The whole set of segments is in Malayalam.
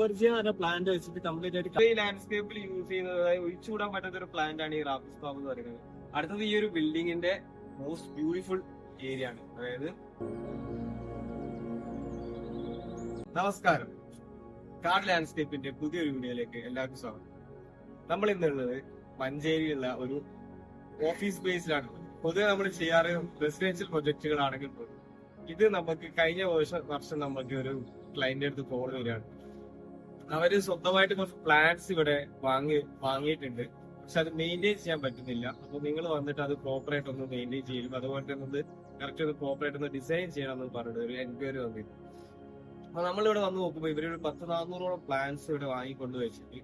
എന്ന പ്ലാന്റ് വെച്ചിട്ട് കംപ്ലീറ്റ് ആയിട്ട് ലാൻഡ്സ്കേപ്പിൽ യൂസ് ചെയ്യുന്നത് ഒഴിച്ചുകൂടാൻ പറ്റാത്ത ഒരു പ്ലാന്റ് ആണ് ഈ റാപ്പിസ് ഫാം എന്ന് പറയുന്നത്. അടുത്തത് ഈ ഒരു ബിൽഡിങ്ങിന്റെ മോസ്റ്റ് ബ്യൂട്ടിഫുൾ ഏരിയ ആണ്. അതായത് നമസ്കാരം. കാർഡ് ലാൻഡ്സ്കേപ്പിന്റെ പുതിയൊരു വീഡിയോയിലേക്ക് എല്ലാവർക്കും സ്വാഗതം. നമ്മൾ ഇന്നുള്ളത് മഞ്ചേരിയിലുള്ള ഒരു ഓഫീസ് ബേസിലാണ് പൊതുവെ നമ്മൾ ചെയ്യാറ് റെസിഡൻഷ്യൽ പ്രൊജക്ടുകളാണെങ്കിൽ പോലും ഇത് നമുക്ക് കഴിഞ്ഞ വർഷം വർഷം നമുക്ക് ഒരു ക്ലയന്റിന്റെ അടുത്ത് കോൾ വരികയാണ്. അവർ സ്വന്തമായിട്ട് കുറച്ച് പ്ലാൻസ് ഇവിടെ വാങ്ങി വാങ്ങിയിട്ടുണ്ട്. പക്ഷെ അത് മെയിന്റെയിൻ ചെയ്യാൻ പറ്റുന്നില്ല. അപ്പൊ നിങ്ങൾ വന്നിട്ട് അത് പ്രോപ്പർ ആയിട്ട് ഒന്ന് മെയിന്റെയിൻ ചെയ്യും അതുപോലെ തന്നെ ഒന്ന് കറക്റ്റ് ഒന്ന് പ്രോപ്പർ ആയിട്ട് ഒന്ന് ഡിസൈൻ ചെയ്യണം എന്ന് പറഞ്ഞിട്ട് ഒരു എൻക്വയറി വന്നിരുന്നു. അപ്പൊ നമ്മളിവിടെ വന്ന് നോക്കുമ്പോൾ ഇവരൊരു പത്ത് നാനൂറോളം പ്ലാൻസ് ഇവിടെ വാങ്ങിക്കൊണ്ട് വെച്ചിട്ട്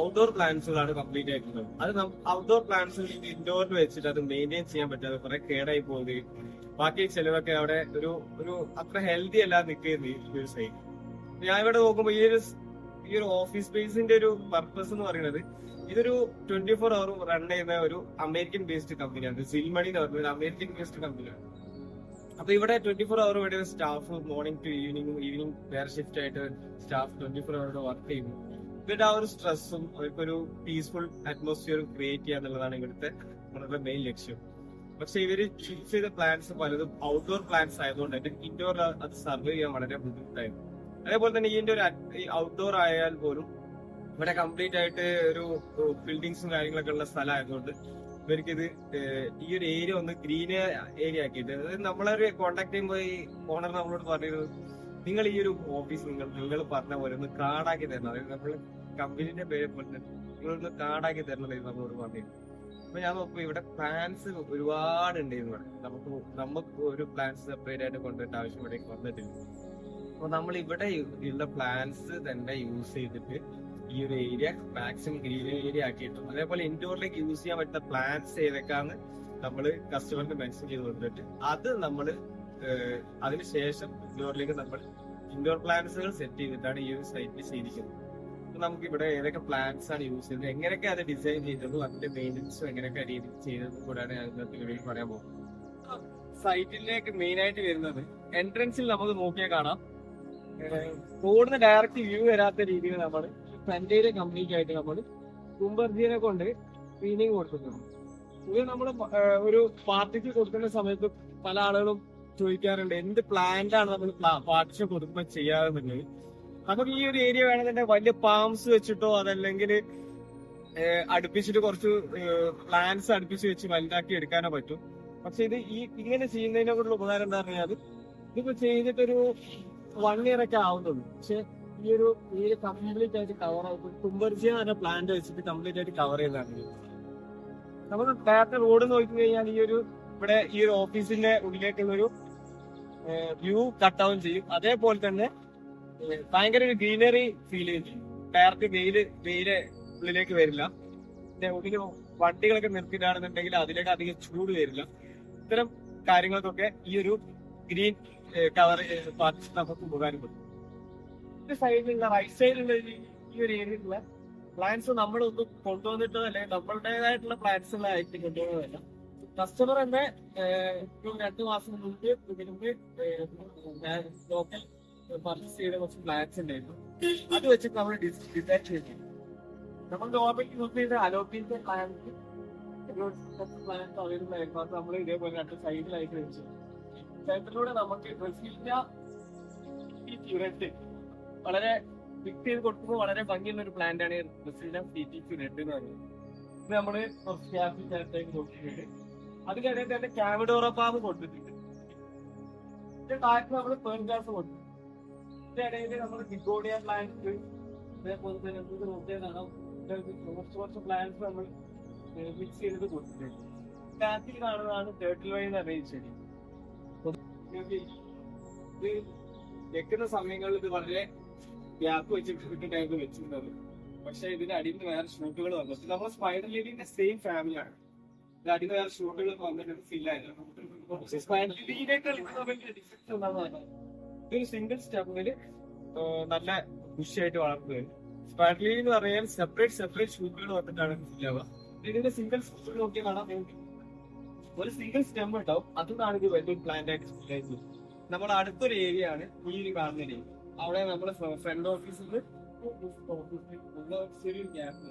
ഔട്ട്ഡോർ പ്ലാന്റ്സുകളാണ് കംപ്ലീറ്റ് ആയിട്ടുള്ളത്. അത് ഔട്ട്ഡോർ പ്ലാന്റ്സ് ഇൻഡോറിൽ വെച്ചിട്ട് അത് മെയിന്റെയിൻ ചെയ്യാൻ പറ്റാതെ കുറെ കേടായി പോകുകയും ബാക്കി ചിലവൊക്കെ അവിടെ ഒരു ഒരു അത്ര ഹെൽത്തി അല്ലാതെ നിൽക്കുന്നത് ഈ ഒരു സൈഡ് ഞാൻ ഇവിടെ നോക്കുമ്പോൾ ഈ ഒരു ഈ ഒരു ഓഫീസ് സ്പേസിന്റെ ഒരു പർപ്പസ് എന്ന് പറയുന്നത് ഇതൊരു ട്വന്റി ഫോർ അവർ റൺ ചെയ്യുന്ന ഒരു അമേരിക്കൻ ബേസ്ഡ് കമ്പനിയാണ് സിൽമണി എന്ന് പറയുന്ന അമേരിക്കൻ ബേസ്ഡ് കമ്പനിയാണ് അപ്പൊ ഇവിടെ ട്വന്റി ഫോർ അവർ ഇവിടെ staff morning to evening evening വേറെ ഷിഫ്റ്റ് ആയിട്ട് staff twenty four hour work ചെയ്യുന്നു. ഇവരുടെ ആ ഒരു സ്ട്രെസ്സും അവർക്കൊരു പീസ്ഫുൾ അറ്റ്മോസ്ഫിയർ ക്രിയേറ്റ് ചെയ്യുക എന്നുള്ളതാണ് ഇവിടുത്തെ നമ്മുടെ മെയിൻ ലക്ഷ്യം. പക്ഷെ ഇവർ ചൂസ് ചെയ്ത പ്ലാന്റ്സ് പലതും ഔട്ട്ഡോർ പ്ലാന്റ്സ് ആയതുകൊണ്ട് തന്നെ ഇൻഡോർ അത് സർവേ ചെയ്യാൻ വളരെ ബുദ്ധിമുട്ടായിരുന്നു. അതേപോലെ തന്നെ ഇതിന്റെ ഒരു ഔട്ട്ഡോർ ആയാൽ പോലും ഇവിടെ കംപ്ലീറ്റ് ആയിട്ട് ഒരു ബിൽഡിങ്സും കാര്യങ്ങളൊക്കെ ഉള്ള സ്ഥലമായതുകൊണ്ട് ഇവർക്ക് ഇത് ഈ ഒരു ഏരിയ ഒന്ന് ഗ്രീൻ ഏരിയ ആക്കിയിട്ട് അതായത് നമ്മളൊരു കോണ്ടാക്ട് ചെയ്യുമ്പോൾ ഈ ഓണർ നമ്മളോട് പറഞ്ഞിരുന്നു നിങ്ങൾ ഈ ഒരു ഓഫീസ് നിങ്ങൾ നിങ്ങൾ പറഞ്ഞ പോലെ ഒന്ന് കാടാക്കി തരണം. അതായത് നമ്മൾ കമ്പനീന്റെ പേര് പോലെ നിങ്ങളൊന്ന് കാടാക്കി തരണം എന്ന് നമ്മളോട് പറഞ്ഞിരുന്നു. അപ്പൊ ഞാൻ നോക്കുമ്പോ ഇവിടെ പ്ലാൻസ് ഒരുപാട് ഉണ്ടായിരുന്നു നമുക്ക് നമുക്ക് ഒരു പ്ലാൻസ് സെപ്പറേറ്റ് ആയിട്ട് കൊണ്ടുവരേണ്ട ആവശ്യം ഇവിടേക്ക് വന്നിട്ടില്ല. അപ്പൊ നമ്മൾ ഇവിടെ ഉള്ള പ്ലാന്റ്സ് തന്നെ യൂസ് ചെയ്തിട്ട് ഈ ഒരു ഏരിയ മാക്സിമം ഗ്രീൻ ഏരിയ ആക്കിയിട്ടും അതേപോലെ ഇൻഡോറിലേക്ക് യൂസ് ചെയ്യാൻ പറ്റുന്ന പ്ലാന്റ്സ് ഏതൊക്കെയാണ് നമ്മൾ കസ്റ്റമറിന് മെൻഷൻ ചെയ്ത് കൊടുത്തിട്ട് അത് നമ്മൾ അതിനുശേഷം ഇൻഡോറിലേക്ക് നമ്മൾ ഇൻഡോർ പ്ലാന്റ്സുകൾ സെറ്റ് ചെയ്തിട്ടാണ് ഈ ഒരു സൈറ്റിൽ ചെയ്തിരിക്കുന്നത് നമുക്ക് ഇവിടെ ഏതൊക്കെ പ്ലാന്റ്സ് ആണ് യൂസ് ചെയ്തത് എങ്ങനെയൊക്കെ അത് ഡിസൈൻ ചെയ്തതും അതിന്റെ മെയിന്റനൻസും എങ്ങനെയൊക്കെ രീതിയിൽ ചെയ്തതും കൂടാണ് ഇന്നത്തെ വീഡിയോയിൽ പറയാൻ പോകുന്നത്. സൈറ്റിലേക്ക് മെയിൻ ആയിട്ട് വരുന്നത് എൻട്രൻസിൽ നമുക്ക് നോക്കിയാൽ കാണാം. റോഡിന് ഡയറക്റ്റ് വ്യൂ വരാത്ത രീതിയിൽ നമ്മൾ ഫ്രണ്ടേര് കമ്പനിക്ക് ആയിട്ട് നമ്മൾ കുംബർജീനെ കൊണ്ട് ക്ലീനിങ് കൊടുത്തിട്ടുണ്ട്. ഇത് നമ്മൾ ഒരു പാർട്ടിക്ക് കൊടുക്കുന്ന സമയത്ത് പല ആളുകളും ചോദിക്കാറുണ്ട് എന്ത് പ്ലാന്റ് ആണ് നമ്മൾ പാർട്ടിക്ക് കൊടുക്കുമ്പോൾ ചെയ്യാറുണ്ടെങ്കിൽ നമുക്ക് ഈ ഒരു ഏരിയ വേണമെന്നുണ്ടെങ്കിൽ വലിയ പാംസ് വെച്ചിട്ടോ അതല്ലെങ്കിൽ അടുപ്പിച്ചിട്ട് കുറച്ച് പ്ലാന്റ്സ് അടുപ്പിച്ച് വെച്ച് വലുതാക്കി എടുക്കാനോ പറ്റും. പക്ഷെ ഇത് ഈ ഇങ്ങനെ ചെയ്യുന്നതിനെ കൊണ്ടുള്ള ഉപകാരം എന്താ പറഞ്ഞാൽ ഇതിപ്പോ ചെയ്തിട്ടൊരു വൺ ഇയർ ഒക്കെ ആവുന്നുള്ളൂ. പക്ഷെ ഈ ഒരു ഈ കംപ്ലീറ്റ് ആയിട്ട് കവർ ആവും കുംബർജിയ തന്നെ പ്ലാന്റ് വെച്ചിട്ട് കംപ്ലീറ്റ് ആയിട്ട് കവർ ചെയ്യുന്നതാണ്. നമ്മൾ നേരത്തെ റോഡ് നോക്കി കഴിഞ്ഞാൽ ഈ ഒരു ഇവിടെ ഈ ഒരു ഓഫീസിന്റെ ഉള്ളിലേക്കുള്ള ഒരു വ്യൂ ഔൺ ചെയ്യും. അതേപോലെ തന്നെ ഭയങ്കര ഒരു ഗ്രീനറി ഫീൽ ചെയ്യും. ഡയറക്റ്റ് വെയിൽ വെയിൽ ഉള്ളിലേക്ക് വരില്ല. പിന്നെ ഉള്ളിൽ വണ്ടികളൊക്കെ നിർത്തിയിട്ടാണെന്നുണ്ടെങ്കിൽ അതിലേക്ക് അധികം ചൂട് വരില്ല. ഇത്തരം കാര്യങ്ങൾക്കൊക്കെ ഈ ഒരു ഗ്രീൻ കവർ നമുക്ക് ഉപകാരപ്പെടും സൈഡിലുള്ള റൈറ്റ് സൈഡിലുള്ള ഈ ഒരു ഏരിയയിലുള്ള പ്ലാൻസ് നമ്മളൊന്നും കൊണ്ടുവന്നിട്ടോ അല്ലെങ്കിൽ നമ്മളുടേതായിട്ടുള്ള പ്ലാൻസുകളായിട്ട് കൊണ്ടുവന്നതല്ല. കസ്റ്റമർ തന്നെ രണ്ട് മാസം മുമ്പ് ഇതിനുമ്പ് ലോക്കൽ പർച്ചേസ് ചെയ്ത കുറച്ച് പ്ലാൻസ് ഉണ്ടായിരുന്നു. അത് വെച്ചിട്ട് നമ്മൾ ഡിസൈൻ ചെയ്തു. നമ്മൾ നോർമലി യൂസ് ചെയ്ത അലോപ്പിന്റെ പ്ലാൻസ് പ്ലാൻസ് അവൈലബിൾ ആയിരുന്നു അത് നമ്മൾ ഇതേപോലെ രണ്ട് സൈഡിലായിട്ട് വെച്ചു. സെന്ററിലൂടെ നമുക്ക് ബ്രസീലിന്റെ ഈ റെഡ് വളരെ ഫിക്സ് ചെയ്ത് കൊടുക്കുമ്പോൾ വളരെ ഭംഗിയുള്ള ഒരു പ്ലാന്റ് ആണ് ബ്രസീലിന്റെ സി ടി ക്യു എന്ന് പറയുന്നത്. ഇത് നമ്മൾ കുറച്ച് ക്യാപ് ചേർത്തേക്ക് കൊടുത്തിട്ടുണ്ട് അതിനിടയിൽ തന്നെ കാവിഡോറ പാമ്പ് കൊടുത്തിട്ടുണ്ട്. ഇതിന്റെ താഴത്ത് നമ്മൾ പേൺ കൊടുത്തു ഇതിന്റെ ഇടയിൽ നമ്മൾ ഗിഗോഡിയ പ്ലാന്റ് അതേപോലെ തന്നെ നമുക്ക് നോക്കിയാൽ കാണാം കുറച്ച് കുറച്ച് പ്ലാന്റ്സ് നമ്മൾ മിക്സ് ചെയ്തിട്ട് കൊടുത്തിട്ടുണ്ട്. കാറ്റിൽ കാണുന്നതാണ് തേർട്ടിൽ വൈ എന്ന് അറിയിച്ചത് ഇത് വെക്കുന്ന സമയങ്ങളിൽ ഇത് വളരെ ഗ്യാപ്പ് വെച്ച് ഇട്ടിട്ടായിരുന്നു വെച്ചിരുന്നത് പക്ഷെ ഇതിന്റെ അടിയിൽ നിന്ന് വേറെ ഷൂട്ടുകൾ വന്നു. ഇത് നമ്മുടെ സ്പൈഡർ ലേഡിന്റെ സെയിം ഫാമിലിയാണ് ഇതിന്റെ അടിയിൽ നിന്ന് വേറെ ഷൂട്ടുകൾ വന്നിട്ട് ഫിൽ സ്പൈഡർ നമുക്ക് ഡിഫക്റ്റ് എന്താണെന്ന് പറഞ്ഞാൽ ഇതൊരു സിംഗിൾ സ്റ്റെപ്പിൽ നല്ല ബുഷിയായിട്ട് വളർത്തുന്നത് സ്പൈഡർ ലീഡ് എന്ന് പറയാൻ സെപ്പറേറ്റ് സെപ്പറേറ്റ് ഷൂട്ടുകൾ വന്നിട്ടാണ് ഫിൽ ആവുക. ഇതിന്റെ സിംഗിൾ ഷൂട്ടുകൾ നോക്കിയാൽ കാണാൻ ഒരു സിംഗിൾ സ്റ്റെം ഉണ്ടാവും. അതുകൊണ്ടാണ് ഇത് വലിയൊരു പ്ലാന്റ് ആയിട്ട് നമ്മൾ അടുത്തൊരു ഏരിയ ആണ് ഈ ഒരു കാണുന്ന ഏരിയ അവിടെ നമ്മുടെ ഫ്രണ്ട് ഓഫീസിൽ ചെറിയൊരു ഗ്യാപ്പ്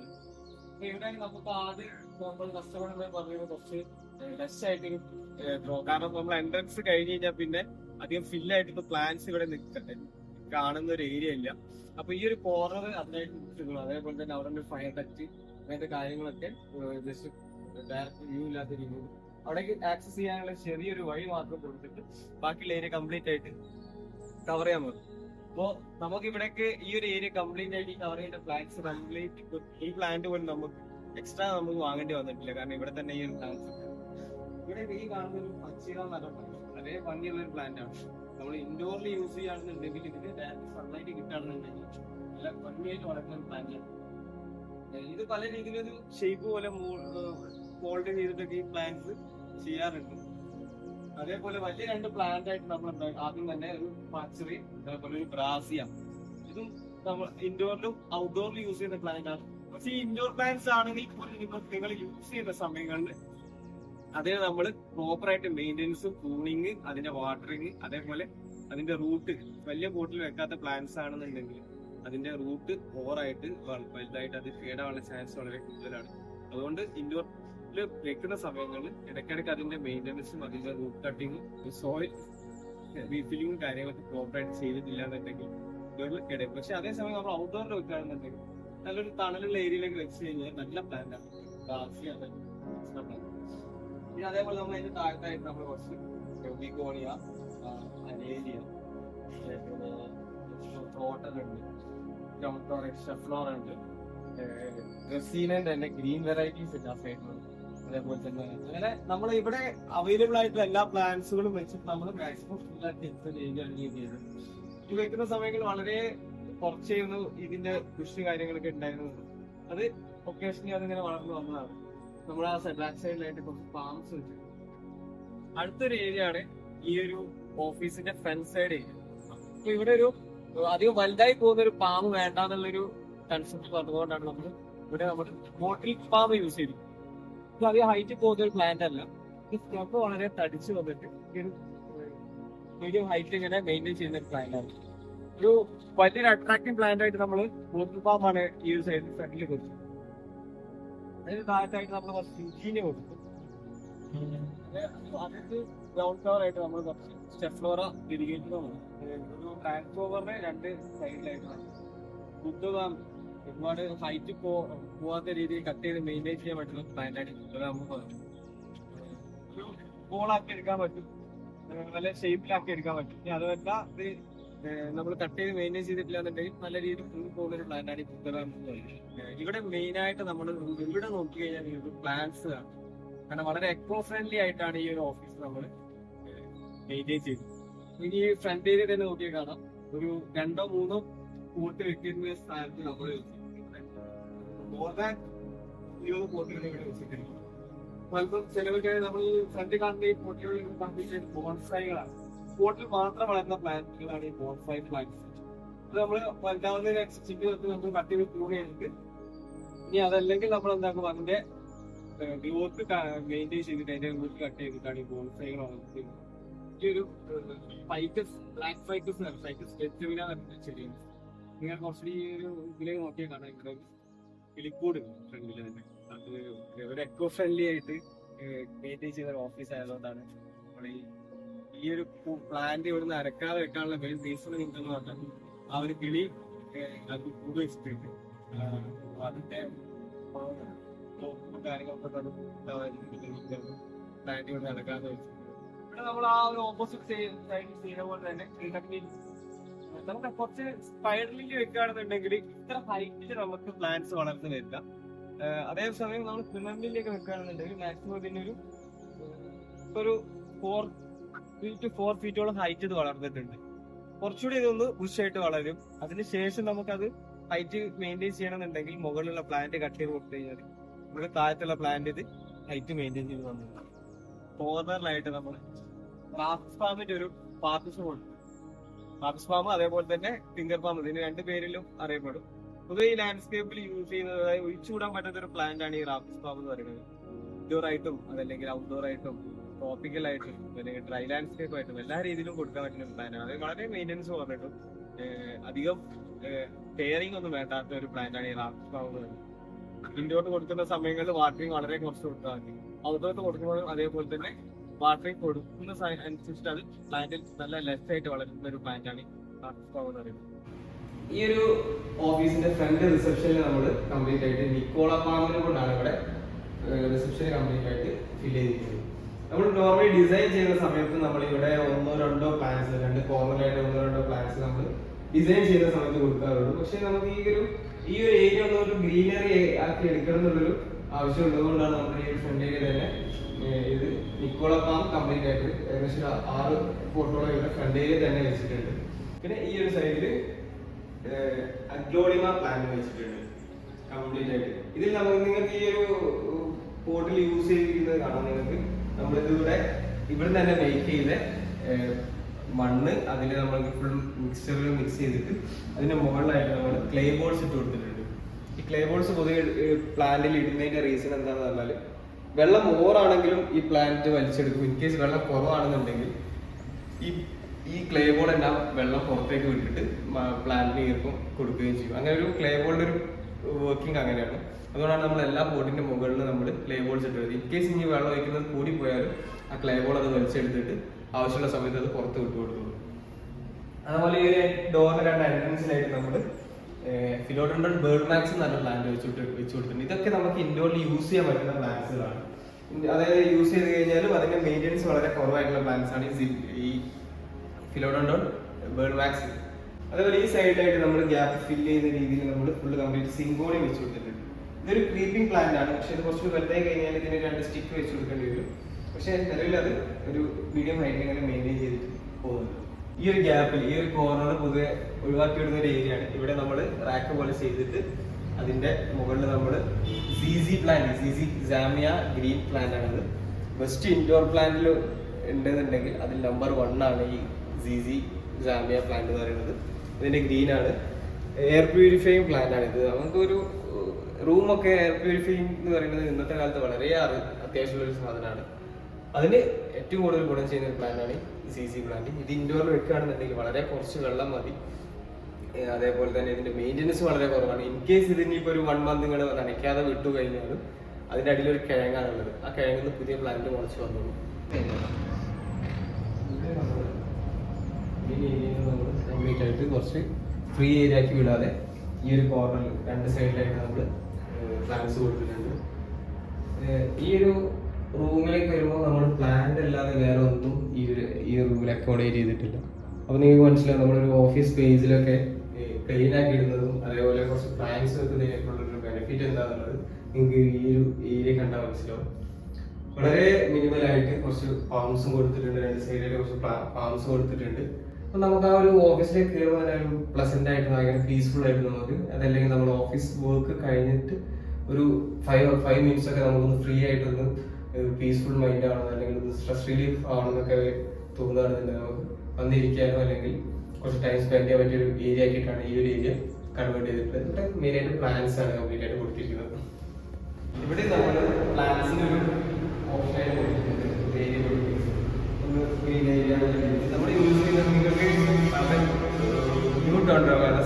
പറയുന്നത് കുറച്ച് കാരണം നമ്മൾ എൻട്രൻസ് കഴിഞ്ഞ് കഴിഞ്ഞാൽ പിന്നെ അധികം ഫില്ലായിട്ട് പ്ലാൻസ് ഇവിടെ നിൽക്കട്ടെ കാണുന്ന ഒരു ഏരിയ ഇല്ല. അപ്പൊ ഈ ഒരു കോർണർ അതിനായിട്ട് നിൽക്കുന്നു അതേപോലെ തന്നെ അവിടെ ഫയർ ടച്ച് അങ്ങനത്തെ കാര്യങ്ങളൊക്കെ ജസ്റ്റ് ഡയറക്റ്റ് വ്യൂ ഇല്ലാത്ത രീതിയിൽ അവിടേക്ക് ആക്സസ് ചെയ്യാനുള്ള ചെറിയൊരു വഴി മാത്രം കൊടുത്തിട്ട് ബാക്കിയുള്ള ഏരിയ കംപ്ലീറ്റ് ആയിട്ട് കവർ ചെയ്യാൻ പറ്റും അപ്പോ നമുക്ക് ഇവിടേക്ക് ഈ ഒരു ഏരിയ കംപ്ലീറ്റ് ആയിട്ട് കവർ ചെയ്യേണ്ട പ്ലാന്റ്സ് കംപ്ലീറ്റ് ഈ പ്ലാന്റ് പോലും നമുക്ക് എക്സ്ട്രാ നമുക്ക് വാങ്ങേണ്ടി വന്നിട്ടില്ല. കാരണം ഇവിടെ തന്നെ ഈ ഒരു പ്ലാന്റ്സ് ഇവിടെ ഈ കാണുന്ന ഒരു വളരെ ഭംഗിയുള്ള ഒരു പ്ലാന്റ് ആണ്. നമ്മൾ ഇൻഡോറിൽ യൂസ് ചെയ്യുകയാണെന്നുണ്ടെങ്കിൽ ഇതിന് സൺലൈറ്റ് കിട്ടുകയാണെന്നുണ്ടെങ്കിൽ നല്ല ഭംഗിയായിട്ട് വളർത്തുന്ന ഒരു പ്ലാന്റ് ഇത് പല രീതിയിലൊരു ഷേപ്പ് പോലെ മോൾഡ് ചെയ്തിട്ടൊക്കെ ഈ പ്ലാന്റ്സ് ചെയ്യാറുണ്ട്. അതേപോലെ വലിയ രണ്ട് പ്ലാന്റ് ആയിട്ട് നമ്മൾ ആദ്യം തന്നെ ഒരു പച്ചറി അതേപോലെ ഒരു ബ്രാസിയ. ഇതും നമ്മൾ ഇൻഡോറിലും ഔട്ട്ഡോറിലും യൂസ് ചെയ്യുന്ന പ്ലാന്റ് ആണ്. പക്ഷേ ഈ ഇൻഡോർ പ്ലാന്റ്സ് ആണെങ്കിൽ പോലും നിങ്ങൾ യൂസ് ചെയ്യുന്ന സമയങ്ങളിൽ അതിന് നമ്മൾ പ്രോപ്പർ ആയിട്ട് മെയിന്റെനൻസ് കൂണിങ് അതിന്റെ വാട്ടറിങ് അതേപോലെ അതിന്റെ റൂട്ട് വലിയ ബോട്ടിൽ വെക്കാത്ത പ്ലാന്റ്സ് ആണെന്നുണ്ടെങ്കിൽ അതിന്റെ റൂട്ട് ഓവറായിട്ട് വലുതായിട്ട് അത് ഫേഡാവാനുള്ള ചാൻസ് വളരെ കൂടുതലാണ്. അതുകൊണ്ട് ഇൻഡോറിൽ വെക്കുന്ന സമയങ്ങളിൽ ഇടയ്ക്കിടയ്ക്ക് അതിന്റെ മെയിന്റനൻസും അതിന്റെ റൂട്ട് കട്ടിങ്ങും സോയിൽ റീഫില്ലിങ്ങും കാര്യങ്ങളൊക്കെ പ്രോപ്പറായിട്ട് ചെയ്തിട്ടില്ല എന്നുണ്ടെങ്കിൽ ഇടയിൽ പക്ഷെ അതേസമയം നമ്മൾ ഔട്ട്ഡോറിൽ വെക്കുകയാണെന്നുണ്ടെങ്കിൽ നല്ലൊരു തണലുള്ള ഏരിയയിലേക്ക് വെച്ച് കഴിഞ്ഞാൽ നല്ല പ്ലാന്റ് ആണ്. ബ്രാസി അതെ പിന്നെ അതേപോലെ നമ്മൾ അതിന്റെ താഴത്തായിട്ട് നമ്മൾ കുറച്ച് ബിഗോണിയ അനേലിയ തോട്ടലുണ്ട് ഷെഫ്ലോർ ഉണ്ട്. റെസീനന്റെ ഗ്രീൻ വെറൈറ്റീസ് ആ സൈഡിൽ അതേപോലെ തന്നെ. അങ്ങനെ നമ്മൾ ഇവിടെ അവൈലബിൾ ആയിട്ടുള്ള എല്ലാ പ്ലാൻസുകളും വെച്ചിട്ട് നമ്മൾ മാക്സിമം ഫുൾ ആയിട്ട് എക്സ്പെൻഡ് ചെയ്യുകയാണ് ചെയ്തത് ഇത് വെക്കുന്ന സമയങ്ങളിൽ വളരെ കുറച്ചായിരുന്നു ഇതിന്റെ കൃഷി കാര്യങ്ങളൊക്കെ ഉണ്ടായിരുന്നത് അത് ഒക്കേഷണലി അതിങ്ങനെ വളർന്നു വന്നതാണ്. നമ്മൾ ആ ബാക്ക് സൈഡിലായിട്ട് കുറച്ച് ഫാംസ് വെച്ചു അടുത്തൊരു ഏരിയ ആണ് ഈ ഒരു ഓഫീസിന്റെ ഫ്രണ്ട് സൈഡ് ഏരിയ അപ്പൊ ഇവിടെ ഒരു അധികം വലുതായി പോകുന്ന ഒരു പാമ്പ് വേണ്ടാന്നുള്ളൊരു കൺസെപ്റ്റ് പറഞ്ഞുകൊണ്ടാണ് നമ്മൾ ഇവിടെ നമ്മൾ ബോട്ടിൽ പാമ്പ് യൂസ് ചെയ്തു ഇത് അധികം ഹൈറ്റ് പോകുന്ന ഒരു പ്ലാന്റ് അല്ല. ഇത് സ്റ്റെപ്പ് വളരെ തടിച്ചു വന്നിട്ട് ഒരു മീഡിയം ഹൈറ്റ് ഇങ്ങനെ മെയിന്റെയിൻ ചെയ്യുന്ന ഒരു പ്ലാന്റ് ആണ്. ഒരു വലിയൊരു അട്രാക്റ്റീവ് പ്ലാന്റ് ആയിട്ട് നമ്മൾ ബോട്ടിൽ പാമ്പാണ് ഈ ഒരു സൈഡിൽ ഫ്രണ്ടിൽ കൊടുത്തത്. അതിന് താഴത്തായിട്ട് നമ്മൾ കുറച്ച് ചുറ്റീനെ കൊടുത്തു. അതിന് ഗ്രൗണ്ട് ഫ്ലോർ ആയിട്ട് നമ്മൾ കുറച്ച് സ്റ്റെഫ്ലോറ ഇരിഗേറ്ററും ഒരു ട്രാൻസ്ഫോമറിന് രണ്ട് സൈഡിലായിട്ടാണ് ബുദ്ധതാം ഒരുപാട് ഹൈറ്റ് പോ പോവാത്ത രീതിയിൽ കട്ട് ചെയ്ത് മെയിന്റെയിൻ ചെയ്യാൻ പറ്റുന്ന പ്ലാന്റ് ആയിട്ട് ബുദ്ധതാം പറഞ്ഞു ഒരു ബോളാക്കി എടുക്കാൻ പറ്റും. നല്ല ഷേപ്പിലാക്കി എടുക്കാൻ പറ്റും. ഇനി അതുമല്ല ഇത് നമ്മൾ കട്ട് ചെയ്ത് മെയിന്റെയിൻ ചെയ്തിട്ടില്ല എന്നുണ്ടെങ്കിൽ നല്ല രീതിയിൽ ഫുൾ പോകുന്ന ഒരു പ്ലാന്റാണ് ഈ പറയുന്നത് ഇവിടെ മെയിൻ ആയിട്ട് നമ്മൾ ഇവിടെ നോക്കി കഴിഞ്ഞാൽ പ്ലാന്റ്സ് ആണ്. കാരണം വളരെ എക്കോ ഫ്രണ്ട്ലി ആയിട്ടാണ് ഈ ഒരു ഓഫീസ് നമ്മൾ മെയിന്റെയിൻ ചെയ്തത്. ഇനി ഫ്രണ്ട് ഏരിയ തന്നെ നോക്കിയാൽ കാണാം. ഒരു രണ്ടോ മൂന്നോ കൂട്ടി വെക്കുന്ന സ്ഥാനത്ത് നമ്മൾ മോർ ദാൻ നമ്മൾ ഫ്രണ്ട് കാണുന്ന കംപ്ലീറ്റ് ബോൺസൈകളാണ് പോട്ടിൽ മാത്രം വളരുന്ന പ്ലാന്റുകളാണ് ഈ ബോൺസൈ പ്ലാന്റ്സ് അത് നമ്മൾ വലുതാവുന്നതിനനുസരിച്ചിട്ട് നമ്മൾ കട്ടി പ്രൂവ് ഇനി അതല്ലെങ്കിൽ നമ്മൾ എന്താക്കും അതിന്റെ ഗ്രോത്ത് മെയിന്റെയിൻ ചെയ്തിട്ട് അതിന്റെ റൂട്ട് കട്ട് ചെയ്തിട്ടാണ് ഈ ബോൺസൈകൾ വളർത്തുന്നത്. ഒരു ഫൈക്കസ് ബ്ലാക്ക് ഫൈക്കസ് ഫൈക്കസ് വെച്ചുവിന ചെടിയാണ്. നിങ്ങൾ കുറച്ചുകൂടി ഒരു ഇതിലേക്ക് നോക്കിയാൽ കാണാം ഇവിടെ കിളിക്കൂട് ഫ്രണ്ടിൽ തന്നെ. അത് ഒരു എക്കോ ഫ്രണ്ട്ലി ആയിട്ട് മെയിന്റെയിൻ ചെയ്ത ഓഫീസ് ആയതുകൊണ്ടാണ് നമ്മൾ ഈ ഒരു പ്ലാന്റ് ഇവിടുന്ന് അരക്കാതെ വെക്കാനുള്ള മെയിൻ റീസൺ എന്തെന്ന് പറഞ്ഞാൽ ആ ഒരു കിളി അത് കൂട് വെച്ചിട്ടുണ്ട്. അതിന്റെ കാര്യങ്ങളൊക്കെ പ്ലാന്റ് ഇവിടെ നടക്കാതെ വെച്ചിട്ടുണ്ട്. ഇവിടെ നമ്മൾ ആ ഒരു ഓപ്പോസിറ്റ് സൈഡ് ചെയ്യുന്ന പോലെ തന്നെ നമുക്ക് കുറച്ച് സ്പൈഡറിലേക്ക് വെക്കുകയാണെന്നുണ്ടെങ്കിൽ ഇത്ര ഹൈറ്റിൽ നമുക്ക് പ്ലാന്റ്സ് വളർന്നു വരില്ല അതേസമയം നമ്മൾ കിണറിലേക്ക് വെക്കുകയാണെന്നുണ്ടെങ്കിൽ മാക്സിമം ഇതിന്റെ ഒരു ഫോർ ഫീറ്റ് ഫോർ ഫീറ്റോളം ഹൈറ്റ് ഇത് വളർന്നിട്ടുണ്ട്. കുറച്ചുകൂടി ഇതൊന്ന് ബുഷായിട്ട് വളരും. അതിനുശേഷം നമുക്കത് ഹൈറ്റ് മെയിന്റെയിൻ ചെയ്യണമെന്നുണ്ടെങ്കിൽ മുകളിലുള്ള പ്ലാന്റ് കട്ട് ചെയ്ത് കൊടുത്തു കഴിഞ്ഞാൽ നമുക്ക് താഴത്തുള്ള പ്ലാന്റ് ഇത് ഹൈറ്റ് മെയിന്റെയിൻ ചെയ്ത് തന്നിട്ടുണ്ട് കോർണറിലായിട്ട് നമ്മൾ റാഫ്സ് ഫാമിന്റെ ഒരു പാർട്ടിഷൻ ഉണ്ട് റാഫ്സ് ഫാം അതേപോലെ തന്നെ ഫിംഗർ ഫാം ഇതിന് രണ്ട് പേരിലും അറിയപ്പെടും. പൊതുവെ ഈ ലാൻഡ്സ്കേപ്പിൽ യൂസ് ചെയ്യുന്നത് ഒഴിച്ചുകൂടാൻ പറ്റാത്ത ഒരു പ്ലാന്റ് ആണ് ഈ റാബ്സ് ഫാം എന്ന് പറയുന്നത്. ഇൻഡോർ ആയിട്ടും അതല്ലെങ്കിൽ ഔട്ട്ഡോർ ആയിട്ടും ട്രോപ്പിക്കൽ ആയിട്ടും അല്ലെങ്കിൽ ഡ്രൈ ലാൻഡ്സ്കേപ്പ് ആയിട്ടും എല്ലാ രീതിയിലും കൊടുക്കാൻ പറ്റുന്ന പ്ലാന്റ് ആണ്. അത് വളരെ മെയിന്റെനൻസ് പറഞ്ഞിട്ടും അധികം കെയറിംഗ് ഒന്നും വേണ്ടാത്ത ഒരു പ്ലാന്റ് ആണ് ഈ റാഫ്റ്റ് പറയുന്നത്. ഇൻഡോറിന് കൊടുക്കുന്ന സമയങ്ങളിൽ വാട്ടറിങ് വളരെ കുറച്ച് കൊടുത്താൽ മതി. ഔട്ട്ഡോറിന് കൊടുക്കുമ്പോഴും അതേപോലെ തന്നെ വാട്ടറിങ് കൊടുക്കുന്ന അനുസരിച്ചിട്ട് അത് പ്ലാന്റിൽ നല്ല ലെസ് ആയിട്ട് വളരുന്ന ഒരു പ്ലാന്റ് ആണ് പറയുന്നത്. ഈ ഒരു ഓഫീസിന്റെ ഫ്രണ്ട് റിസപ്ഷനിൽ നമ്മൾ കംപ്ലീറ്റ് ആയിട്ട് നിക്കോള പാമ്പിനെ കൊണ്ടാണ് ഇവിടെ റിസപ്ഷൻ കംപ്ലീറ്റ് ആയിട്ട് ഫില്ല് ചെയ്തിരിക്കുന്നത്. നമ്മൾ നോർമലി ഡിസൈൻ ചെയ്യുന്ന സമയത്ത് നമ്മൾ ഇവിടെ ഒന്നോ രണ്ടോ പ്ലാൻസ് രണ്ട് കോർണറായിട്ട് ഒന്നോ രണ്ടോ പ്ലാൻസ് നമ്മൾ ഡിസൈൻ ചെയ്യുന്ന സമയത്ത് കൊടുക്കാറുള്ളൂ. പക്ഷെ നമുക്ക് ഈ ഒരു ഈ ഒരു ഏരിയ ഒന്ന് ഒരു ഗ്രീനറി ആക്കി എടുക്കണം എന്നുള്ളൊരു ആവശ്യം ഉള്ളതുകൊണ്ടാണ് നമ്മൾ ഈ ഫ്രണ്ടിൽ തന്നെ ഇത് നിക്കോള പാം കംപ്ലീറ്റ് ആയിട്ട് ഏകദേശം ആറ് ഫോട്ടോളം ഇവിടെ ഫ്രണ്ടിൽ തന്നെ വെച്ചിട്ടുണ്ട്. പിന്നെ ഈ ഒരു സൈഡിൽ അഗ്ലോണിമ പ്ലാന്റ് വെച്ചിട്ടുണ്ട് കംപ്ലീറ്റ് ആയിട്ട്. ഇതിൽ നമുക്ക് നിങ്ങൾക്ക് ഈ ഒരു പോട്ടിൽ യൂസ് ചെയ്തിരിക്കുന്നത് കാണാം നിങ്ങൾക്ക്. നമ്മളിത് ഇവിടെ തന്നെ മേക്ക് ചെയ്ത മണ്ണ് അതിൽ നമ്മൾ ഫുൾ മിക്സറിൽ മിക്സ് ചെയ്തിട്ട് അതിന്റെ മുകളിലായിട്ട് നമ്മൾ ക്ലേ ബോൾസ് ഇട്ട് കൊടുത്തിട്ടുണ്ട്. ഈ ക്ലേ ബോൾസ് പൊതുവെ പ്ലാന്റിൽ ഇടുന്നതിന്റെ റീസൺ എന്താണെന്ന് പറഞ്ഞാൽ വെള്ളം ഓറാണെങ്കിലും ഈ പ്ലാന്റ് വലിച്ചെടുക്കും. ഇൻ കേസ് വെള്ളം കുറവാണെന്നുണ്ടെങ്കിൽ ഈ ഈ ക്ലേ ബോൾ എല്ലാം വെള്ളം പുറത്തേക്ക് വിട്ടിട്ട് പ്ലാന്റിന് ഈർപ്പം കൊടുക്കുകയും ചെയ്യും. അങ്ങനെ ഒരു ക്ലേ ബോളിന്റെ ഒരു വർക്കിംഗ് അങ്ങനെയാണ്. അതുകൊണ്ടാണ് നമ്മൾ എല്ലാ പോട്ടിന്റെ മുകളിൽ നമ്മൾ ക്ലേ ബോൾസ് ഇട്ടത് ഇൻ കേസ് ഇനി വെള്ളം ഒഴിക്കുന്നത് കൂടി പോയാലും ആ ക്ലേ ബോൾ അത് വലിച്ചെടുത്തിട്ട് ആവശ്യമുള്ള സമയത്ത് അത് പുറത്ത് വിട്ടു അതുപോലെ ഈ ഡോറിന് രണ്ട് എൻട്രൻസിലായിട്ട് നമ്മൾ ഫിലോഡൻഡൺ ബേർഡ് മാക്സ് നല്ല പ്ലാന്റ് വെച്ചിട്ട് വെച്ച് കൊടുത്തിട്ടുണ്ട്. ഇതൊക്കെ നമുക്ക് ഇൻഡോറിൽ യൂസ് ചെയ്യാൻ പറ്റുന്ന പ്ലാന്റ്സുകളാണ് അതായത് യൂസ് ചെയ്ത് കഴിഞ്ഞാലും അതിന്റെ മെയിന്റെനൻസ് വളരെ കുറവായിട്ടുള്ള പ്ലാന്റ്സ് ആണ് ഈ ഫിലോഡോണ്ടോൺ ബേർഡ് മാക്സ് അതേപോലെ ഈ സൈഡിലായിട്ട് നമ്മൾ ഗ്യാപ്പ് ഫില്ല് ചെയ്യുന്ന രീതിയിൽ നമ്മൾ ഫുള്ള് കംപ്ലീറ്റ് സിംഗോണി വെച്ച് കൊടുത്തിട്ടുണ്ട്. ഇതൊരു ക്രീപ്പിംഗ് പ്ലാന്റ് ആണ്. പക്ഷെ ഇത് കുറച്ച് വലുതായി കഴിഞ്ഞാൽ ഇതിന് രണ്ട് സ്റ്റിക്ക് വെച്ച് കൊടുക്കേണ്ടി വരും. പക്ഷെ നിലവിൽ അത് ഒരു മീഡിയം ഹൈറ്റ് ഇങ്ങനെ മെയിന്റെയിൻ ചെയ്തിട്ട് പോകുന്നുണ്ട്. ഈ ഒരു ഗ്യാപ്പിൽ ഈ ഒരു കോർണർ പൊതുവെ ഒഴിവാക്കി വിടുന്ന ഒരു ഏരിയ ആണ്. ഇവിടെ നമ്മൾ റാക്ക് പോലെ ചെയ്തിട്ട് അതിന്റെ മുകളിൽ നമ്മൾ C C plant C C Jamia green plant ആണത് ബെസ്റ്റ് ഇൻഡോർ പ്ലാന്റിൽ ഉണ്ടെന്നുണ്ടെങ്കിൽ അതിൽ നമ്പർ വൺ ആണ് ഈ സി സി ജാമിയ പ്ലാന്റ് എന്ന് പറയുന്നത്. ഇതിന്റെ ഗ്രീൻ ആണ്. എയർ പ്യൂരിഫൈങ് പ്ലാന്റ് ആണ് ഇത്. നമുക്കൊരു റൂമൊക്കെ എയർ പ്യൂരിഫൈങ് എന്ന് പറയുന്നത് ഇന്നത്തെ കാലത്ത് വളരെ അത്യാവശ്യമുള്ള ഒരു സാധനമാണ്. അതിന് ഏറ്റവും കൂടുതൽ ഗുണം ചെയ്യുന്ന ഒരു പ്ലാന്റ് ആണ് ഈ സി സി പ്ലാന്റ് ഇത് ഇൻഡോറിൽ വെക്കുകയാണെന്നുണ്ടെങ്കിൽ വളരെ കുറച്ച് വെള്ളം മതി. അതേപോലെ തന്നെ ഇതിന്റെ മെയിന്റെനൻസ് വളരെ കുറവാണ്. ഇൻ കേസ് ഇതിന് ഇപ്പോൾ ഒരു വൺ മന്ത് ഇങ്ങനെ നനയ്ക്കാതെ വിട്ടു കഴിഞ്ഞാലും അതിന്റെ അടിയിൽ ഒരു കിഴങ്ങാണുള്ളത് ആ കിഴങ്ങിൽ നിന്ന് പുതിയ പ്ലാന്റ് മുളച്ച് വന്നോളൂ. ആയിട്ട് കുറച്ച് ഫ്രീ ഏരിയ ആക്കി വിടാതെ ഈ ഒരു കോർണറിൽ രണ്ട് സൈഡിലായിട്ട് നമ്മൾ പ്ലാന്റ്സ് കൊടുത്തിട്ടുണ്ട്. ഈ ഒരു റൂമിലേക്ക് വരുമ്പോൾ നമ്മൾ പ്ലാന്റ് അല്ലാതെ വേറെ ഒന്നും ഈ ഒരു ഈ റൂമിൽ അക്കോമഡേറ്റ് ചെയ്തിട്ടില്ല. അപ്പോൾ നിങ്ങൾക്ക് മനസ്സിലാവും നമ്മളൊരു ഓഫീസ് സ്പേസിലൊക്കെ ക്ലീൻ ആക്കി ഇടുന്നതും അതേപോലെ കുറച്ച് പ്ലാൻസ് വെക്കുന്നതിനെക്കുള്ള ഒരു ബെനിഫിറ്റ് എന്താണെന്നുള്ളത് നിങ്ങൾക്ക് ഈ ഒരു ഏരിയ കണ്ടാൽ മനസ്സിലാവും. വളരെ മിനിമൽ ആയിട്ട് കുറച്ച് പാംസും കൊടുത്തിട്ടുണ്ട്. രണ്ട് സൈഡിൽ കുറച്ച് പാംസ് കൊടുത്തിട്ടുണ്ട്. അപ്പൊ നമുക്ക് ആ ഒരു ഓഫീസിലേക്ക് കയറുമ്പോൾ തന്നെ ഒരു പ്ലസന്റ് ആയിട്ട് ഭയങ്കര പീസ്ഫുൾ ആയിട്ട് നമുക്ക് അതല്ലെങ്കിൽ നമ്മൾ ഓഫീസ് വർക്ക് കഴിഞ്ഞിട്ട് ഒരു ഫൈവ് ഫൈവ് മിനിറ്റ്സ് ഒക്കെ നമുക്കൊന്ന് ഫ്രീ ആയിട്ടൊന്ന് പീസ്ഫുൾ മൈൻഡ് ആവണം അല്ലെങ്കിൽ സ്ട്രെസ് റിലീഫ് ആണെന്നൊക്കെ തോന്നുകയാണെന്നുണ്ടെങ്കിൽ നമുക്ക് വന്നിരിക്കാനോ അല്ലെങ്കിൽ കുറച്ച് ടൈം സ്പെൻഡ് ചെയ്യാൻ പറ്റിയ ഒരു ഏരിയ ആക്കിയിട്ടാണ് ഈ ഒരു ഏരിയ കൺവേർട്ട് ചെയ്തിട്ട് ഇവിടെ മെയിൻ ആയിട്ട് പ്ലാൻസ് ആണ് കംപ്ലീറ്റ് ആയിട്ട് കൊടുത്തിരിക്കുന്നത്. ഇവിടെ നമ്മൾ പ്ലാൻസിന് ഒരു ഓപ്ഷനായിട്ട് കൊടുത്തിട്ടുണ്ട്. ഏരിയ കൊടുത്തിട്ടുണ്ട്. നമ്മൾ യൂസ് ചെയ്യുന്നത്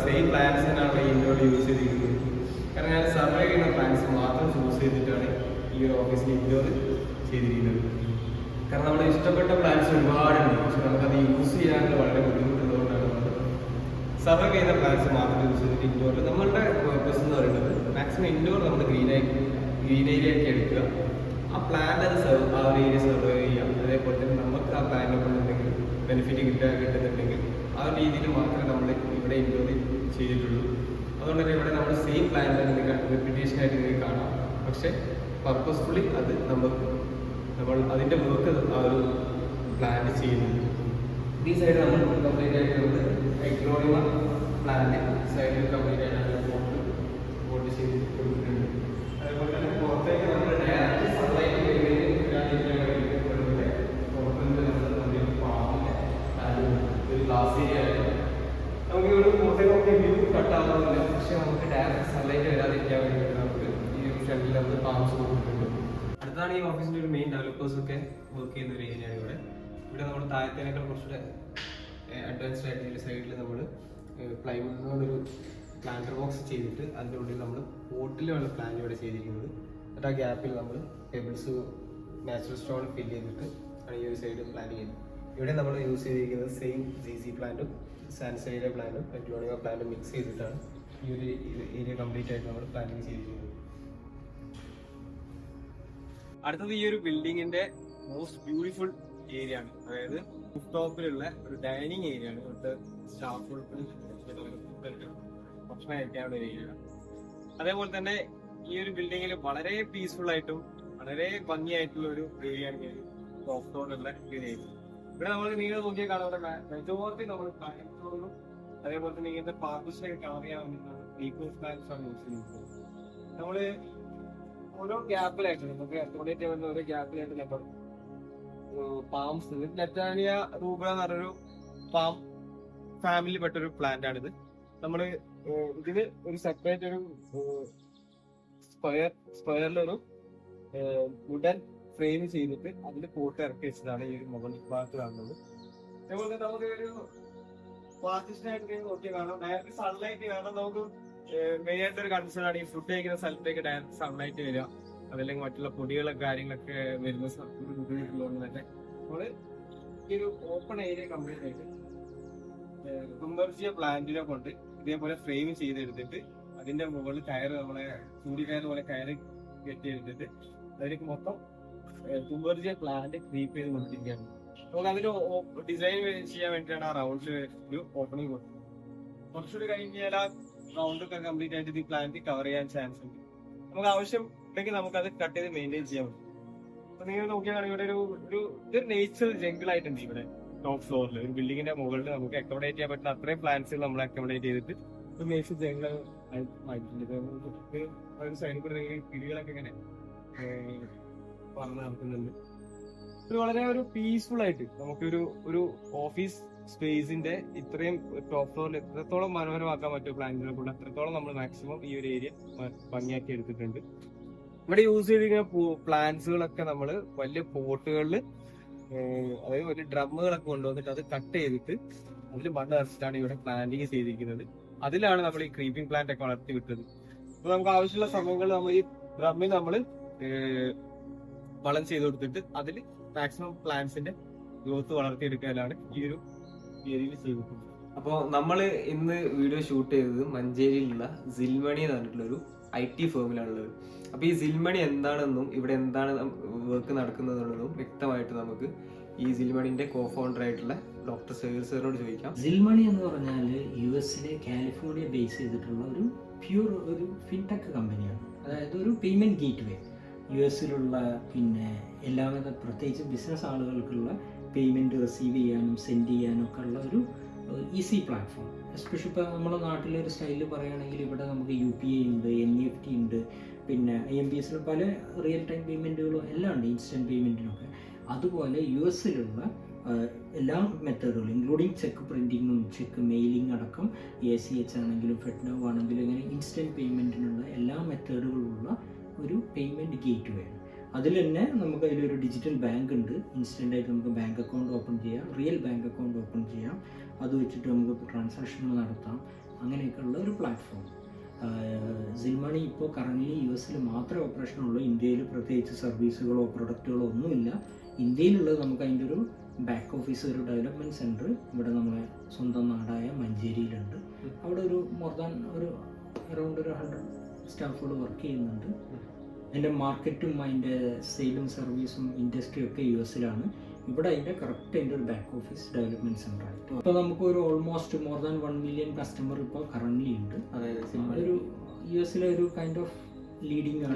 സെയിം പ്ലാൻസ് തന്നെയാണ് യൂസ് ചെയ്തിരിക്കുന്നത്. കാരണം ഞാൻ സർവേ ചെയ്യുന്ന പ്ലാൻസ് മാത്രം ചൂസ് ചെയ്തിട്ടാണ് ഈ ഒരു ഓഫീസിൽ ഇൻഡോർ ചെയ്തിരിക്കുന്നത്. കാരണം നമ്മുടെ ഇഷ്ടപ്പെട്ട പ്ലാൻസ് ഒരുപാടുണ്ട്. പക്ഷെ നമുക്കത് യൂസ് ചെയ്യാനുള്ള വളരെ ബുദ്ധിമുട്ടുള്ളതുകൊണ്ടാണ് നമ്മൾ സർവേ ചെയ്ത പ്ലാൻസ് മാത്രം യൂസ് ചെയ്തിട്ട് ഇൻഡോറിൽ നമ്മളുടെ പേർപ്പസ് എന്ന് പറയുന്നത് മാക്സിമം ഇൻഡോർ നമ്മൾ ഗ്രീൻ ആയി ഗ്രീൻ ഏരിയ ആക്കി എടുക്കുക. ആ പ്ലാന്റ് അത് സെർവ് ആ ഒരു ഏരിയ സെർവ് ചെയ്യാം അതേപോലെ തന്നെ നമുക്ക് ആ പ്ലാനിനെ കൊണ്ട് എന്തെങ്കിലും ബെനിഫിറ്റ് കിട്ടുക കിട്ടുന്നുണ്ടെങ്കിൽ ആ ഒരു രീതിയിൽ മാത്രമേ നമ്മൾ ഇവിടെ ഇൻഡോറിൽ ചെയ്തിട്ടുള്ളൂ. അതുകൊണ്ട് തന്നെ ഇവിടെ നമ്മൾ സെയിം പ്ലാൻ തന്നെ നിങ്ങൾക്ക് ആയിട്ട് കാണാം. പക്ഷെ പർപ്പസ്ഫുള്ളി അത് നമുക്ക് നമ്മൾ അതിന്റെ വർക്ക് ആ ഒരു പ്ലാൻ ചെയ്യുന്നുണ്ട് ഈ സൈഡ് നമ്മൾ കംപ്ലീറ്റ് ആയിട്ട് നമ്മൾ എക്ലോണിമ പ്ലാന്റ് സൈഡിൽ കംപ്ലീറ്റ് ആയിട്ട് ബോട്ട് ബോട്ട് ചെയ്ത് കൊടുത്തിട്ടുണ്ട് അതേപോലെ തന്നെ പുറത്തേക്ക് നമ്മൾ ഡയറക്റ്റ് സൺലൈറ്റ് ഒരു ഗ്ലാസ് ഏരിയ ആയിട്ട് നമുക്ക് ഇവിടെ പുറത്തേക്കൊക്കെ വ്യൂ കട്ടാവുന്നില്ല പക്ഷെ നമുക്ക് ഡയറക്റ്റ് സൺലൈറ്റ് വരാതിരിക്കാൻ വേണ്ടിയിട്ട് നമുക്ക് ഈ ഒരു ഫ്രണ്ടിൽ നമ്മൾ പാംസ് കൊടുത്തിട്ടുണ്ട് അടുത്താണ് ഈ ഓഫീസിന്റെ ഒരു മെയിൻ ഡെവലപ്പേഴ്സ് ഒക്കെ വർക്ക് ചെയ്യുന്ന ഒരു ഏരിയ ഇവിടെ. ഇവിടെ നമ്മൾ താഴത്തേനേക്കാൾ കുറച്ചുകൂടെ അഡ്വാൻസ്ഡ് ആയിട്ട് ഇതിന്റെ സൈഡിൽ നമ്മൾ പ്ലൈവുഡ് കൊണ്ടൊരു പ്ലാന്റർ ബോക്സ് ചെയ്തിട്ട് അതിന്റെ ഉള്ളിൽ നമ്മൾ പോട്ടിലുള്ള പ്ലാന്റ് ഇവിടെ ചെയ്തിരിക്കുന്നത്. എന്നിട്ട് ആ ഗ്യാപ്പിൽ നമ്മൾ ടേബിൾസ് നാച്ചുറൽ സ്റ്റോൺ ഫില്ല് ചെയ്തിട്ട് ആണ് ഈ ഒരു സൈഡ് പ്ലാന്റ് ചെയ്യുന്നത്. ഇവിടെ നമ്മൾ യൂസ് ചെയ്തിരിക്കുന്നത് സെയിം ജി സി പ്ലാന്റും സാൻസൈഡ പ്ലാന്റും പെട്രോണിയോ പ്ലാന്റും മിക്സ് ചെയ്തിട്ടാണ് ഈ ഒരു ഏരിയ കംപ്ലീറ്റ് ആയിട്ട് നമ്മൾ പ്ലാനിങ് ചെയ്തിരിക്കുന്നത്. അടുത്തത് ഈ ഒരു ബിൽഡിങ്ങിന്റെ മോസ്റ്റ് ബ്യൂട്ടിഫുൾ ഏരിയ ആണ്. അതായത് ടോപ്പിലുള്ള ഒരു ഡൈനിങ് ഏരിയ ആണ്. ഇവിടുത്തെ സ്റ്റാഫ് ഭക്ഷണം കഴിക്കാനുള്ള ഒരു ഏരിയ അതേപോലെ തന്നെ ഈ ഒരു ബിൽഡിങ്ങിൽ വളരെ പീസ്ഫുൾ ആയിട്ടും വളരെ ഭംഗിയായിട്ടുള്ള ഒരു ഏരിയ ആണ് ടോപ്പ് ഫ്ലോറിലുള്ള ഏരിയ ഇവിടെ നമ്മൾ നിങ്ങൾ നോക്കിയാൽ കാണാൻ മെജോറിറ്റി നമ്മൾ ഫ്ലോറിലും അതേപോലെ തന്നെ ഇങ്ങനത്തെ പാർട്ടിഷനൊക്കെ കവർ ചെയ്യാൻ വേണ്ടിയിട്ടാണ് ചെയ്യുന്നത്. നമ്മൾ ഓരോ ഗ്യാപ്പിലായിട്ട് നമുക്ക് അക്കോമഡേറ്റ് ചെയ്യാൻ പറ്റുന്ന ഓരോ ഗ്യാപ്പിലായിട്ട് നമ്മൾ പാംസ് നെറ്റാനിയ റൂബ എന്ന് പറഞ്ഞൊരു പാം ഫാമിലി പെട്ടൊരു പ്ലാന്റ് ആണിത്. നമ്മൾ ഇതിന് ഒരു സെപ്പറേറ്റ് ഒരു സ്ക്വയർ സ്ക്വയറിലൊരു വുഡൻ ഫ്രെയിം ചെയ്തിട്ട് അതിൽ പോട്ട് ഇറക്കി വെച്ചതാണ് ഈ ഒരു മുകളിൽ ഭാഗത്ത് കാണുന്നത്. അതേപോലെ നമുക്ക് ഒരു പാർട്ടിഷനായിട്ട് നോക്കി കാണാം. ഡയറക്റ്റ് സൺലൈറ്റ് കാണാം. നമുക്ക് മെയിൻ ആയിട്ട് ഒരു കൺസേൺ ആണ് ഈ ഫുഡ് കഴിക്കുന്ന സ്ഥലത്തേക്ക് സൺലൈറ്റ് വരിക. അതല്ലെങ്കിൽ മറ്റുള്ള പൊടികളൊക്കെ കാര്യങ്ങളൊക്കെ വരുന്ന ബുദ്ധിമുട്ടുള്ളതുകൊണ്ട് തന്നെ. നമ്മൾ ഈ ഒരു ഓപ്പൺ ഏരിയ കംപ്ലീറ്റ് ആയിട്ട് കുമ്പർജിയ പ്ലാന്റിനെ കൊണ്ട് ഇതേപോലെ ഫ്രെയിം ചെയ്തെടുത്തിട്ട് അതിന്റെ മുകളിൽ കയറ് നമ്മളെ ചൂടി കയറ് പോലെ കയറ് കെട്ടിയെടുത്തിട്ട് അതിലേക്ക് മൊത്തം കുമ്പർജിയ പ്ലാന്റ് ക്രീപ്പ് ചെയ്ത് കൊണ്ടിരിക്കുകയാണ്. നമുക്ക് അതിന് ഡിസൈൻ ചെയ്യാൻ വേണ്ടിയിട്ടാണ് ആ റൗണ്ട് ഒരു ഓപ്പണിംഗ് കൊടുത്തത്. കുറച്ചുകൂടി കഴിഞ്ഞാൽ ആ റൗണ്ട് ഒക്കെ കംപ്ലീറ്റ് ആയിട്ട് ഈ പ്ലാന്റ് കവർ ചെയ്യാൻ ചാൻസ് ഉണ്ട്. നമുക്ക് ആവശ്യം ഉണ്ടെങ്കിൽ നമുക്ക് അത് കട്ട് ചെയ്ത് മെയിന്റെയിൻ ചെയ്യാൻ പറ്റും. അപ്പൊ നിങ്ങൾ നോക്കിയാണെങ്കിൽ ഇവിടെ ഒരു ഒരു ഇതൊരു നേച്ചർ ജംഗിൾ ആയിട്ടുണ്ട് ഇവിടെ. ടോപ്പ് ഫ്ലോറിൽ ഒരു ബിൽഡിങ്ങിന്റെ മുകളിൽ നമുക്ക് അക്കോമഡേറ്റ് ചെയ്യാൻ പറ്റുന്ന അത്രയും പ്ലാന്റ്സുകൾ നമ്മൾ അക്കോമഡേറ്റ് ചെയ്തിട്ട് ഒരു നേച്ചർ ജംഗിൾ നിങ്ങൾ കിളികളൊക്കെ ഇങ്ങനെ പറഞ്ഞു നടക്കുന്നുണ്ട്. ഒരു വളരെ ഒരു പീസ്ഫുൾ ആയിട്ട് നമുക്കൊരു ഒരു ഓഫീസ് സ്പേസിന്റെ ഇത്രയും ടോപ്പ് ഫ്ലോറിൽ എത്രത്തോളം മനോഹരമാക്കാൻ പറ്റും പ്ലാന്റിനെ കൊണ്ട് അത്രത്തോളം നമ്മൾ മാക്സിമം ഈ ഒരു ഏരിയ ഭംഗിയാക്കി എടുത്തിട്ടുണ്ട്. ഇവിടെ യൂസ് ചെയ്തിരിക്കുന്ന പ്ലാന്റ്സുകളൊക്കെ നമ്മൾ വലിയ പോട്ടുകളിൽ അതായത് വലിയ ഡ്രമ്മുകളൊക്കെ കൊണ്ടുവന്നിട്ട് അത് കട്ട് ചെയ്തിട്ട് അതിൽ മണ്ണ് നിറച്ചിട്ടാണ് ഇവിടെ പ്ലാന്റിങ് ചെയ്തിരിക്കുന്നത്. അതിലാണ് നമ്മൾ ഈ ക്രീപ്പിംഗ് പ്ലാന്റ് ഒക്കെ വളർത്തി വിട്ടത്. അപ്പൊ നമുക്ക് ആവശ്യമുള്ള സമയങ്ങൾ നമ്മൾ ഈ ഡ്രമ്മിൽ നമ്മൾ വളം ചെയ്ത് കൊടുത്തിട്ട് അതിൽ മാക്സിമം പ്ലാന്റ്സിന്റെ ഗ്രോത്ത് വളർത്തിയെടുക്കലാണ് ഈ ഒരു ഏരിയയിൽ ചെയ്തിട്ടുള്ളത് അപ്പോൾ നമ്മൾ ഇന്ന് വീഡിയോ ഷൂട്ട് ചെയ്തത് മഞ്ചേരിയിലുള്ള സിൽമണി എന്ന് പറഞ്ഞിട്ടുള്ള ഒരു ഐ ടി ഫേമിലാണുള്ളത് അപ്പോൾ ഈ സിൽമണി എന്താണെന്നും ഇവിടെ എന്താണ് വർക്ക് നടക്കുന്നതെന്നുള്ളതും വ്യക്തമായിട്ട് നമുക്ക് ഈ സിൽമണിന്റെ കോ ഫൗണ്ടർ ആയിട്ടുള്ള ഡോക്ടർ സഹീർ സാറിനോട് ചോദിക്കാം. സിൽമണി എന്ന് പറഞ്ഞാൽ യു എസിലെ കാലിഫോർണിയ ബേസ് ചെയ്തിട്ടുള്ള ഒരു പ്യൂർ ഒരു ഫിൻടെക് കമ്പനിയാണ് അതായത് ഒരു പേയ്മെന്റ് ഗേറ്റ് വേ യു എസിലുള്ള പിന്നെ എല്ലാവിധ പ്രത്യേകിച്ച് ബിസിനസ് ആളുകൾക്കുള്ള പേയ്മെന്റ് റിസീവ് ചെയ്യാനും സെൻഡ് ചെയ്യാനും ഒക്കെ ഉള്ള ഒരു ഈസി പ്ലാറ്റ്ഫോം എസ്പെഷ്യൽ ഇപ്പോൾ നമ്മുടെ നാട്ടിലെ ഒരു സ്റ്റൈലിൽ പറയുകയാണെങ്കിൽ ഇവിടെ നമുക്ക് യു പി ഐ ഉണ്ട് എൻ ഇ എഫ് ടി ഉണ്ട് പിന്നെ ഐ എം പി എസിൽ പല റിയൽ ടൈം പേയ്മെന്റുകളും എല്ലാം ഉണ്ട് ഇൻസ്റ്റന്റ് പേയ്മെന്റിനൊക്കെ അതുപോലെ യു എസിലുള്ള എല്ലാ മെത്തേഡുകളും ഇൻക്ലൂഡിങ് ചെക്ക് പ്രിന്റിങ്ങും ചെക്ക് മെയിലിംഗ് അടക്കം എ സി എച്ച് ആണെങ്കിലും ഫെഡ്നവ് ആണെങ്കിലും ഇങ്ങനെ ഇൻസ്റ്റന്റ് പേയ്മെന്റിനുള്ള എല്ലാ മെത്തേഡുകളുമുള്ള ഒരു പേയ്മെന്റ് ഗേറ്റ് വേണം അതിൽ തന്നെ നമുക്ക് അതിലൊരു ഡിജിറ്റൽ ബാങ്ക് ഉണ്ട്. ഇൻസ്റ്റന്റ് ആയിട്ട് നമുക്ക് ബാങ്ക് അക്കൗണ്ട് ഓപ്പൺ ചെയ്യാം. റിയൽ ബാങ്ക് അക്കൗണ്ട് ഓപ്പൺ ചെയ്യാം. അത് വെച്ചിട്ട് നമുക്ക് ട്രാൻസാക്ഷനുകൾ നടത്താം. അങ്ങനെയൊക്കെയുള്ള ഒരു പ്ലാറ്റ്ഫോം സിൽമണി ഇപ്പോൾ കറന്റ്ലി യു എസിൽ മാത്രമേ ഓപ്പറേഷൻ ഉള്ളൂ. ഇന്ത്യയിൽ പ്രത്യേകിച്ച് സർവീസുകളോ പ്രൊഡക്റ്റുകളോ ഒന്നുമില്ല. ഇന്ത്യയിലുള്ളത് നമുക്ക് അതിന്റെ ഒരു ബാക്ക് ഓഫീസ് ഒരു ഡെവലപ്മെന്റ് സെന്റർ ഇവിടെ നമ്മളെ സ്വന്തം നാടായ മഞ്ചേരിയിലുണ്ട്. അവിടെ ഒരു മോർ ദാൻ ഒരു അറൗണ്ട് ഒരു ഹൺഡ്രഡ് സ്റ്റാഫുകൾ വർക്ക് ചെയ്യുന്നുണ്ട്. അതിന്റെ മാർക്കറ്റും അതിന്റെ സെയിലും സർവീസും ഇൻഡസ്ട്രിയും ഒക്കെ യു എസിലാണ്. ഇവിടെ അതിന്റെ കറക്റ്റ് അതിന്റെ ഒരു ബാക്ക് ഓഫീസ് ഡെവലപ്മെന്റ് സെന്റർ ആയിട്ട് ഇപ്പോൾ നമുക്ക് ഒരു almost more than one million customer ഇപ്പോൾ കറന്റ്ലി ഉണ്ട്. അതായത് ഒരു യു എസിലെ ഒരു കൈൻഡ് ഓഫ് ലീഡിങ് ആണ്